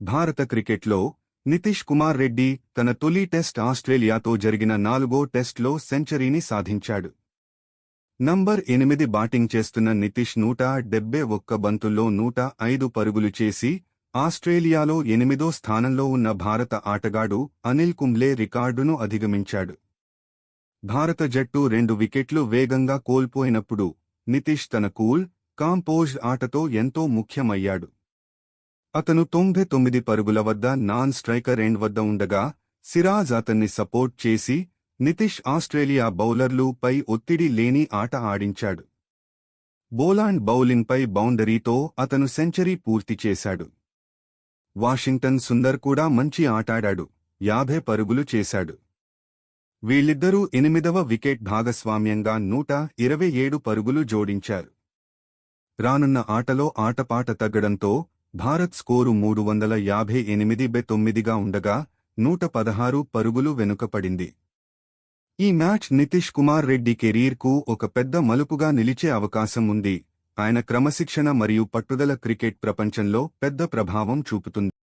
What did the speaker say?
భారత క్రికెట్లో నితీష్ కుమార్ రెడ్డి తన తొలి టెస్ట్ ఆస్ట్రేలియాతో జరిగిన నాలుగో టెస్ట్లో సెంచరీని సాధించాడు. నంబర్ ఎనిమిది బాటింగ్ చేస్తున్న నితీష్ నూట డెబ్బై ఒక్క బంతుల్లో నూట ఐదు పరుగులు చేసి ఆస్ట్రేలియాలో ఎనిమిదో స్థానంలో ఉన్న భారత ఆటగాడు అనిల్ కుంబ్లే రికార్డును అధిగమించాడు. భారత జట్టు రెండు వికెట్లు వేగంగా కోల్పోయినప్పుడు నితీష్ తన కూల్ కాంపోజ్ ఆటతో ఎంతో ముఖ్యమయ్యాడు. అతను తొంభై తొమ్మిది పరుగుల వద్ద నాన్ స్ట్రైకర్ ఎండ్ వద్ద ఉండగా సిరాజ్ అతన్ని సపోర్ట్ చేసి నితిష్ ఆస్ట్రేలియా బౌలర్లు పై ఒత్తిడి లేని ఆట ఆడించాడు. బోలాండ్ బౌలింగ్పై బౌండరీతో అతను సెంచరీ పూర్తి చేశాడు. వాషింగ్టన్ సుందర్ కూడా మంచి ఆటాడాడు యాభై పరుగులు చేశాడు. వీళ్ళిద్దరూ ఎనిమిదవ వికెట్ భాగస్వామ్యంగా నూట ఇరవై ఏడు పరుగులు జోడించారు. రానున్న ఆటలో ఆటపాట తగ్గడంతో భారత్ స్కోరు మూడు వందల యాభై ఎనిమిది బె తొమ్మిదిగా ఉండగా నూట పదహారు పరుగులు వెనుకపడింది. ఈ మ్యాచ్ నితీష్ కుమార్ రెడ్డి కెరీర్కు ఒక పెద్ద మలుపుగా నిలిచే అవకాశం ఉంది. ఆయన క్రమశిక్షణ మరియు పట్టుదల క్రికెట్ ప్రపంచంలో పెద్ద ప్రభావం చూపుతుంది.